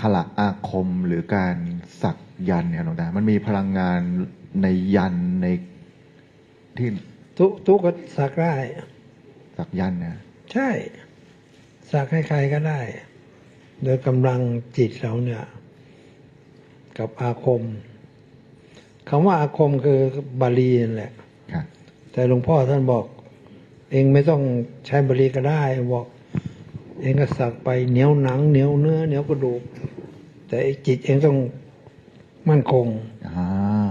ขระอาคมหรือการสักยันต์เนี่ยหลวงตามันมีพลังงานในยันต์ในที่ทุกทุกก็สักได้สักยันต์เนี่ยใช่ สักให้ใครก็ได้ โดยกำลังจิตเราเนี่ย กับอาคมคำว่าอาคมคือบาลีนั่นแหละครับแต่หลวงพ่อท่านบอก เองไม่ต้องใช้บาลีก็ได้บอก เองก็สักไปเหนียวหนังเหนียวเนื้อเหนียวกระดูก แต่ไอ้จิตเองต้องมั่นคงอ่า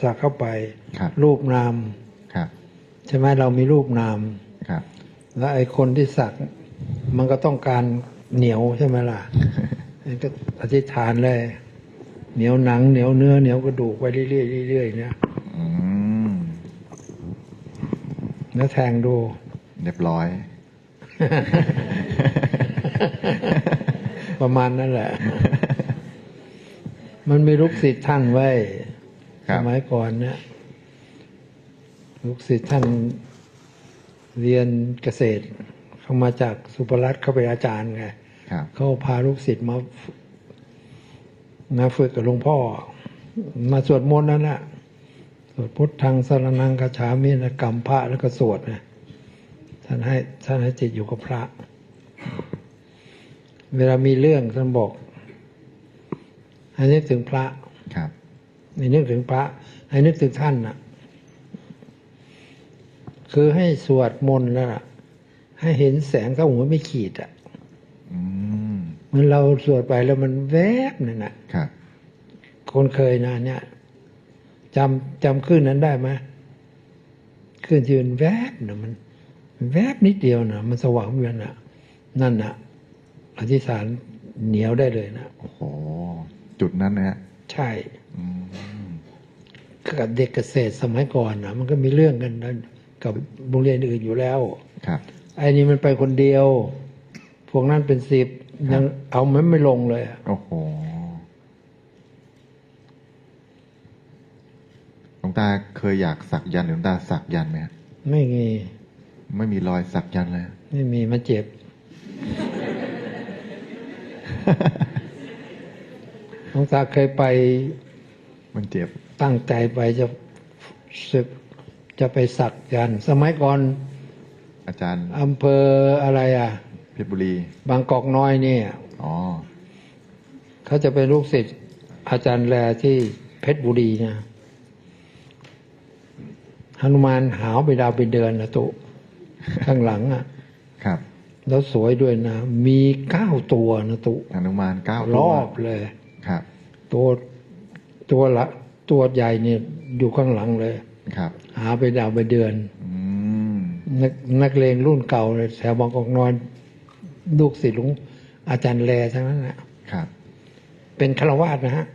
สักเข้าไปครับรูปนามครับใช่ไหมเรามีรูปนามครับแล้วไอ้คนที่สัก มันก็ต้องการเหนียวใช่ไหมล่ะมันก็อธิษฐานเลยเหนียวหนังเหนียวเนื้อเหนียวกระดูกไปเรื่อยๆเรื่อยๆเนี่ยอืมแล้วแทงดู เรียบร้อย ประมาณนั่นแหละ มันมีลูกศิษย์ท่านไว้ครัสบมัยก่อนเนี่ยลูกศิษย์ท่านเรียนเกษตร เขามาจากสุภรัตน์เขาเป็นอาจารย์ไงครับเขาพาลูกศิษย์มาฝึกมาฝึกกับหลวงพ่อ มาสวดมนต์นั่นแหละสวดพุทธังสรนังคาฉามินะกรรมพระแล้วก็สวดนะท่านให้ท่านให้จิตอยู่กับพระ เวลามีเรื่องท่านบอกให้นึกถึงพระครับให้นึกถึงพระ ให้นึกถึงท่านน่ะ คือให้สวดมนต์แล้วล่ะ ให้เห็นแสงเข้าหัวไม่ขีดอะอืมเหมันเราสวดไปแล้วมันแวบนั่นน่ะครับคนเคยนะเนี่ยจำจำขึ้นนั้นได้ไหมขึ้นที่มันแวบนะมันมัน แวบนิดเดียวนะมันสว่างเวียนน่ะนั่นน่ะอธิษฐานเหนียวได้เลยนะโอ้โหจุดนั้นนะฮะใช่อืมกับเด็กเกษตรสมัยก่อนนะมันก็มีเรื่องกันนะกับโรงเรียนอื่นอยู่แล้วครับไอ้นี่มันไปคนเดียว พวกนั้นเป็นสิบยังเอามันไม่ลงเลยอะโอ้โหหลวงตาเคยอยากสักยันต์หรือหลวงตาสักยันต์ไหมฮะไม่มี ไม่มีรอยสักยันต์เลย ไม่มีมันเจ็บหลวงตาเคยไป มันเจ็บ ตั้งใจไปจะศึกจะไปสักยันต์สมัยก่อน อาจารย์อำเภออะไรอะเพชรบุรี บางกอกน้อยเนี่ย อ๋อ เขาจะเป็นลูกศิษย์อาจารย์แลที่เพชรบุรีนะหนุมานหาวไปดาวไปเดินนะตุ ข้างหลังอะ ครับ แล้วสวยด้วยนะ มีเก้าตัวนะตุอนุมานเก้ารรตัวอบเลย ครับ ตัวตัวละ ตัวใหญ่เนี่ยอยู่ข้างหลังเลย ครับ หาไปดาวไปเดือนอืมนักนักเลงรุ่นเก่าเลยแถวบางกอกนอนลูกศิษย์หลวงอาจารย์แลทั้งนั้นนะครับ เป็นฆราวาสนะฮะ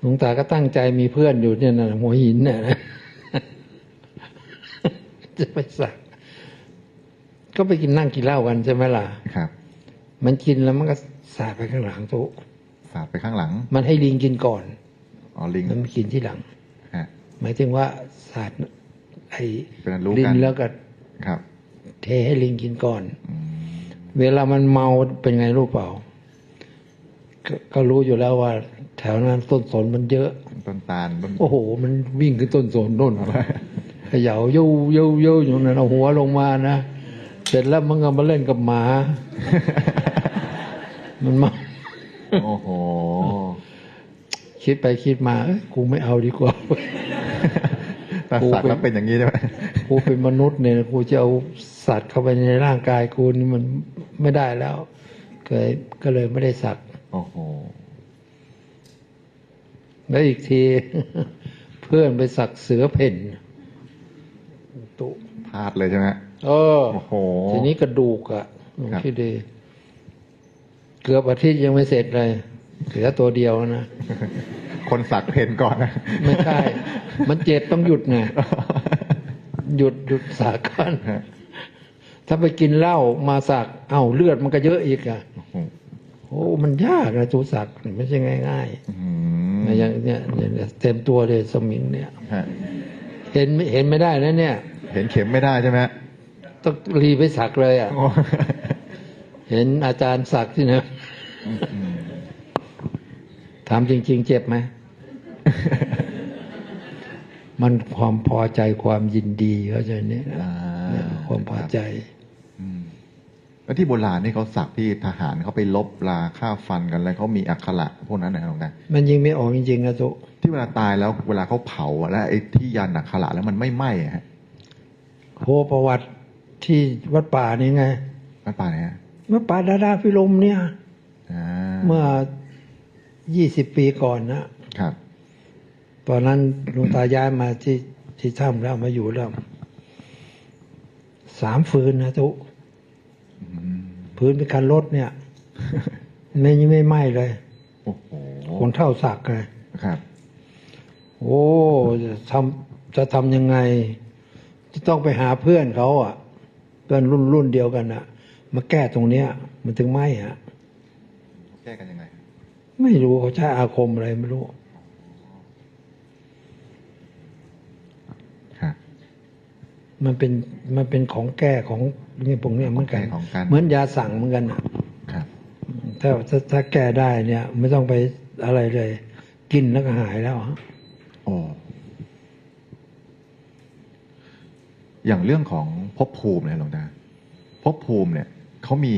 หลวงตาก็ตั้งใจมีเพื่อนอยู่เนี่ยนะหัวหินเนี่ยนะ จะไปสักก็ไปกินนั่งกินเหล้ากันใช่ไหมล่ะครับ มันกินแล้วมันก็สาดไปข้างหลังโต๊ะสาดไปข้างหลัง มันให้ลิงกินก่อนอ๋อลิงแล้วมันกินที่หลังฮะหมายถึงว่าสาดไอ้เป็นอันรู้ลิกังนแล้วก็ครับ เทให้ลิงกินก่อนอืมเวลามันเมาเป็นไงรู้เปล่ากก็รู้อยู่แล้วว่า แถวนั้นต้นสนมันเยอะต้นตาลต้นโอ้โห มันวิ่งขึ้นต้นสนโน่นเขย่าเย้าเย้าเย้าอยู่นั่นเอาหัวลงมานะ เสร็จแล้วมันก็มาเล่นกับหมา มันมาโอ้โหคิดไปคิดมาเอ้ยกูไม่เอาดีกว่าแต่สักแล้วเป็นอย่างนี้ใช่ไหมกูเป็นมนุษย์เนี่ยกูจะเอาสัตว์เข้าไปในร่างกายกูนี่มันไม่ได้แล้วก็เลยก็เลยไม่ได้สักโอ้โหแล้วอีกที เพื่อนไปสักเสือเพ่น ตุพลาดเลยใช่ไหมเออโอ้โหทีนี้กระดูกอะครับคิดดี เกือบอาทิตย์ยังไม่เสร็จเลยเหลือตัวเดียวนะ คนสักเพนก่อนนะ ไม่ใช่ มันเจ็บต้องหยุดไงหยุดหยุดสักก่อนฮะถ้าไปกินเหล้ามาสัก เอ้าเลือดมันก็เยอะอีกอะโอ้โหโอ้ มันยากนะตูสักไม่ใช่ง่ายอืๆมอย่างเนี้ยเนี่ยเต็มตัวเลยสมิงเนี่ยฮะ เห็นไม่เห็นไม่ได้นะเนี่ย เห็นเข็มไม่ได้ใช่ไหมต้องรีบไปสักเลยอะโอ้เห็นอาจารย์ศักดิ์ที่นะอืมถามจริง ๆ เจ็บไหม มันความพอใจความยินดีเข้าใจเนี่ยอ่าความพอใจอืม แล้วที่โบราณนี่เขาสักที่ทหารเขาไปลบลาฆ่าฟันกันแล้วเขามีอักขระพวกนั้นนะหลวงตามันยิงไม่ออกจริงๆนะตุที่เวลาตายแล้วเวลาเขาเผาอะแล้วไอ้ที่ยันอักขระแล้วมันไม่ไหม้อะฮะโหประวัติที่วัดป่านี่ไงมันป่าไหนฮะวัดป่าดาดาพิลมเนี่ยอ่าเมื่อยี่สิบปีก่อนนะครับ ตอนนั้นหลวงตาย้ายมาที่ที่ถ้ำแล้วมาอยู่แล้วสามฟืนนะตุอืม พื้นเป็นคันรถเนี่ยไม่ไม่ไหม้เลยโอ้โหคนเท่าสักไงครับ โอ้จะทำจะทำยังไง จะต้องไปหาเพื่อนเขาอะ เพื่อนรุ่นรุ่นเดียวกันอะ มาแก้ตรงเนี้ย มันถึงไหมอะแก้กันยังไง ไม่รู้เขาใช้อาคมอะไรไม่รู้ ครับ มันเป็นมันเป็นของแก้ของนี่พวกเนี้ยเหมือนกันของแก้ของกันเหมือนยาสั่งเหมือนกันอะครับถ้าถ้าถ้าแก้ได้เนี่ย ไม่ต้องไปอะไรเลย กินแล้วก็หายแล้วฮะโอ้อย่างเรื่องของภพภูมิเนี่ยหลวงตาภพภูมิเนี่ยเขามี